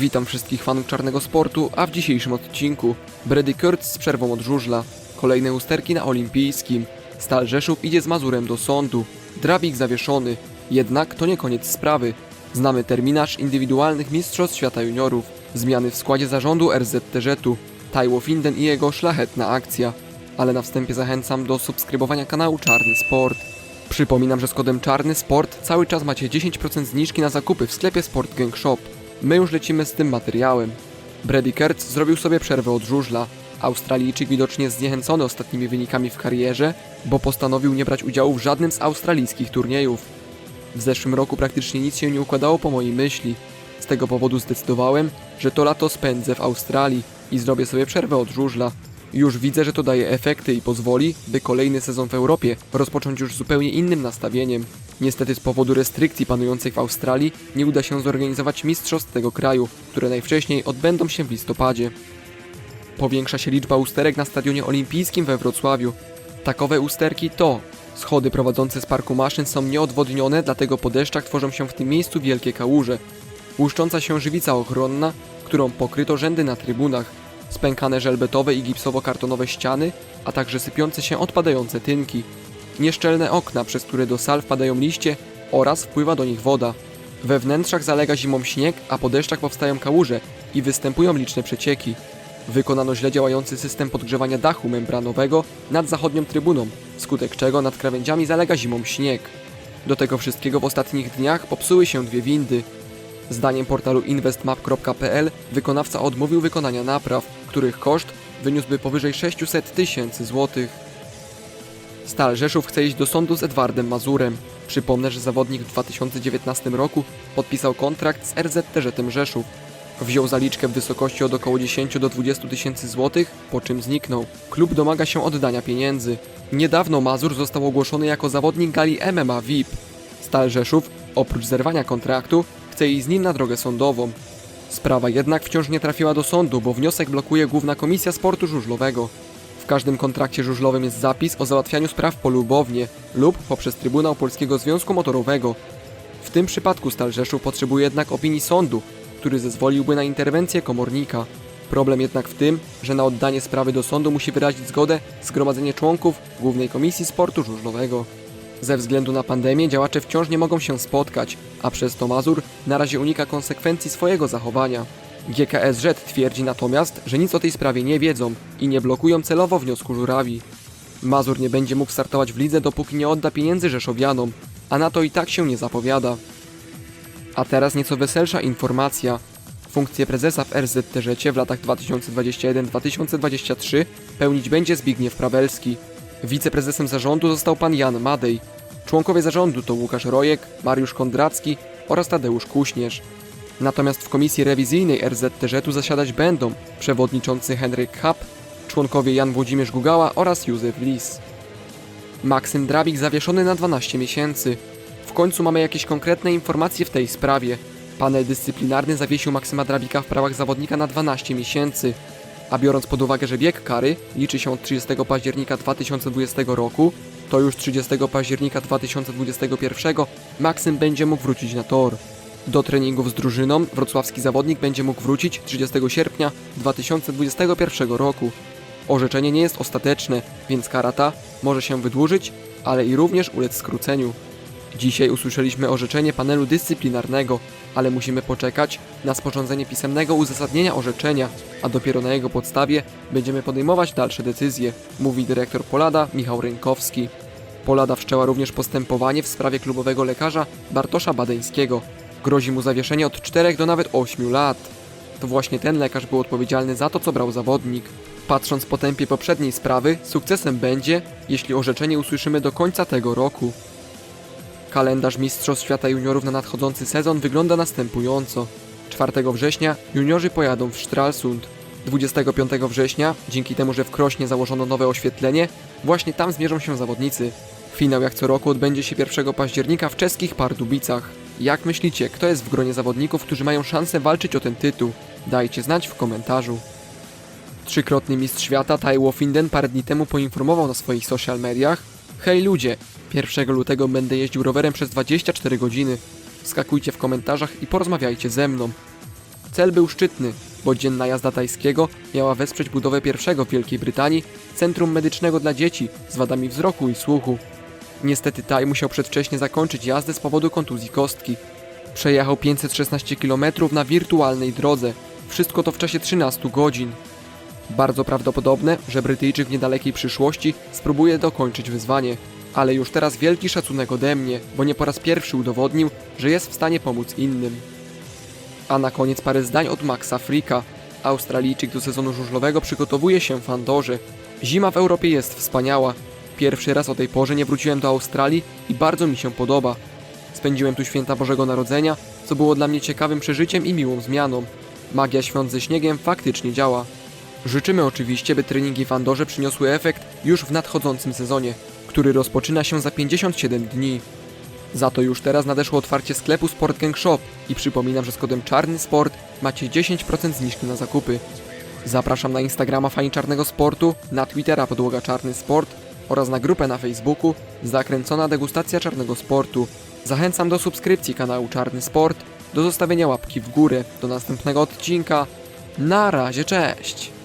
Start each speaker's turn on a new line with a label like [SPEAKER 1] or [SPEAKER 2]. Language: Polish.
[SPEAKER 1] Witam wszystkich fanów czarnego sportu, a w dzisiejszym odcinku Brady Kurtz z przerwą od żużla, kolejne usterki na olimpijskim, Stal Rzeszów idzie z Mazurem do sądu, Drabik zawieszony, jednak to nie koniec sprawy. Znamy terminarz indywidualnych mistrzostw świata juniorów, zmiany w składzie zarządu RZTŻ-u, Taiwo Finden i jego szlachetna akcja. Ale na wstępie zachęcam do subskrybowania kanału Czarny Sport. Przypominam, że z kodem Czarny Sport cały czas macie 10% zniżki na zakupy w sklepie Sport Gang Shop. My już lecimy z tym materiałem. Brady Kurtz zrobił sobie przerwę od żużla. Australijczyk widocznie zniechęcony ostatnimi wynikami w karierze, bo postanowił nie brać udziału w żadnym z australijskich turniejów. W zeszłym roku praktycznie nic się nie układało po mojej myśli. Z tego powodu zdecydowałem, że to lato spędzę w Australii i zrobię sobie przerwę od żużla. Już widzę, że to daje efekty i pozwoli, by kolejny sezon w Europie rozpocząć już zupełnie innym nastawieniem. Niestety z powodu restrykcji panujących w Australii nie uda się zorganizować mistrzostw tego kraju, które najwcześniej odbędą się w listopadzie. Powiększa się liczba usterek na stadionie olimpijskim we Wrocławiu. Takowe usterki to schody prowadzące z parku maszyn są nieodwodnione, dlatego po deszczach tworzą się w tym miejscu wielkie kałuże. Łuszcząca się żywica ochronna, którą pokryto rzędy na trybunach, spękane żelbetowe i gipsowo-kartonowe ściany, a także sypiące się odpadające tynki, nieszczelne okna, przez które do sal wpadają liście oraz wpływa do nich woda. We wnętrzach zalega zimą śnieg, a po deszczach powstają kałuże i występują liczne przecieki. Wykonano źle działający system podgrzewania dachu membranowego nad zachodnią trybuną, wskutek czego nad krawędziami zalega zimą śnieg. Do tego wszystkiego w ostatnich dniach popsuły się dwie windy. Zdaniem portalu investmap.pl wykonawca odmówił wykonania napraw, których koszt wyniósłby powyżej 600 tysięcy złotych. Stal Rzeszów chce iść do sądu z Edwardem Mazurem. Przypomnę, że zawodnik w 2019 roku podpisał kontrakt z RZT Rzeszów. Wziął zaliczkę w wysokości od około 10 do 20 tysięcy złotych, po czym zniknął. Klub domaga się oddania pieniędzy. Niedawno Mazur został ogłoszony jako zawodnik gali MMA VIP. Stal Rzeszów, oprócz zerwania kontraktu, chce iść z nim na drogę sądową. Sprawa jednak wciąż nie trafiła do sądu, bo wniosek blokuje Główna Komisja Sportu Żużlowego. W każdym kontrakcie żużlowym jest zapis o załatwianiu spraw polubownie lub poprzez Trybunał Polskiego Związku Motorowego. W tym przypadku Stal Rzeszów potrzebuje jednak opinii sądu, który zezwoliłby na interwencję komornika. Problem jednak w tym, że na oddanie sprawy do sądu musi wyrazić zgodę zgromadzenie członków Głównej Komisji Sportu Żużlowego. Ze względu na pandemię działacze wciąż nie mogą się spotkać, a przez to Mazur na razie unika konsekwencji swojego zachowania. GKSZ twierdzi natomiast, że nic o tej sprawie nie wiedzą i nie blokują celowo wniosku żurawi. Mazur nie będzie mógł startować w lidze, dopóki nie odda pieniędzy Rzeszowianom, a na to i tak się nie zapowiada. A teraz nieco weselsza informacja. Funkcję prezesa w RZT w latach 2021-2023 pełnić będzie Zbigniew Prawelski. Wiceprezesem zarządu został pan Jan Madej. Członkowie zarządu to Łukasz Rojek, Mariusz Kondracki oraz Tadeusz Kuśnierz. Natomiast w komisji rewizyjnej RZT zasiadać będą przewodniczący Henryk Hap, członkowie Jan Włodzimierz Gugała oraz Józef Lis. Maksym Drabik zawieszony na 12 miesięcy. W końcu mamy jakieś konkretne informacje w tej sprawie. Panel dyscyplinarny zawiesił Maksyma Drabika w prawach zawodnika na 12 miesięcy. A biorąc pod uwagę, że bieg kary liczy się od 30 października 2020 roku, to już 30 października 2021 Maksym będzie mógł wrócić na tor. Do treningów z drużyną wrocławski zawodnik będzie mógł wrócić 30 sierpnia 2021 roku. Orzeczenie nie jest ostateczne, więc kara ta może się wydłużyć, ale i również ulec skróceniu. Dzisiaj usłyszeliśmy orzeczenie panelu dyscyplinarnego, ale musimy poczekać na sporządzenie pisemnego uzasadnienia orzeczenia, a dopiero na jego podstawie będziemy podejmować dalsze decyzje, mówi dyrektor Polada Michał Rękowski. Polada wszczęła również postępowanie w sprawie klubowego lekarza Bartosza Badeńskiego. Grozi mu zawieszenie od 4 do nawet 8 lat. To właśnie ten lekarz był odpowiedzialny za to, co brał zawodnik. Patrząc po tempie poprzedniej sprawy, sukcesem będzie, jeśli orzeczenie usłyszymy do końca tego roku. Kalendarz Mistrzostw Świata Juniorów na nadchodzący sezon wygląda następująco. 4 września juniorzy pojadą w Stralsund. 25 września, dzięki temu, że w Krośnie założono nowe oświetlenie, właśnie tam zmierzą się zawodnicy. Finał jak co roku odbędzie się 1 października w czeskich Pardubicach. Jak myślicie, kto jest w gronie zawodników, którzy mają szansę walczyć o ten tytuł? Dajcie znać w komentarzu. Trzykrotny mistrz świata Taiwo Finden parę dni temu poinformował na swoich social mediach Hej ludzie, 1 lutego będę jeździł rowerem przez 24 godziny. Skakujcie w komentarzach i porozmawiajcie ze mną. Cel był szczytny, bo dzienna jazda tajskiego miała wesprzeć budowę pierwszego w Wielkiej Brytanii centrum medycznego dla dzieci z wadami wzroku i słuchu. Niestety Taj musiał przedwcześnie zakończyć jazdę z powodu kontuzji kostki. Przejechał 516 km na wirtualnej drodze. Wszystko to w czasie 13 godzin. Bardzo prawdopodobne, że Brytyjczyk w niedalekiej przyszłości spróbuje dokończyć wyzwanie. Ale już teraz wielki szacunek ode mnie, bo nie po raz pierwszy udowodnił, że jest w stanie pomóc innym. A na koniec parę zdań od Maxa Frika. Australijczyk do sezonu żużlowego przygotowuje się w Andorze. Zima w Europie jest wspaniała. Pierwszy raz o tej porze nie wróciłem do Australii i bardzo mi się podoba. Spędziłem tu święta Bożego Narodzenia, co było dla mnie ciekawym przeżyciem i miłą zmianą. Magia świąt ze śniegiem faktycznie działa. Życzymy oczywiście, by treningi w Andorze przyniosły efekt już w nadchodzącym sezonie, który rozpoczyna się za 57 dni. Za to już teraz nadeszło otwarcie sklepu Sport Gang Shop i przypominam, że z kodem Czarny Sport macie 10% zniżki na zakupy. Zapraszam na Instagrama Fani Czarnego Sportu, na Twittera Podłoga Czarny Sport oraz na grupę na Facebooku Zakręcona Degustacja Czarnego Sportu. Zachęcam do subskrypcji kanału Czarny Sport, do zostawienia łapki w górę, do następnego odcinka. Na razie, cześć!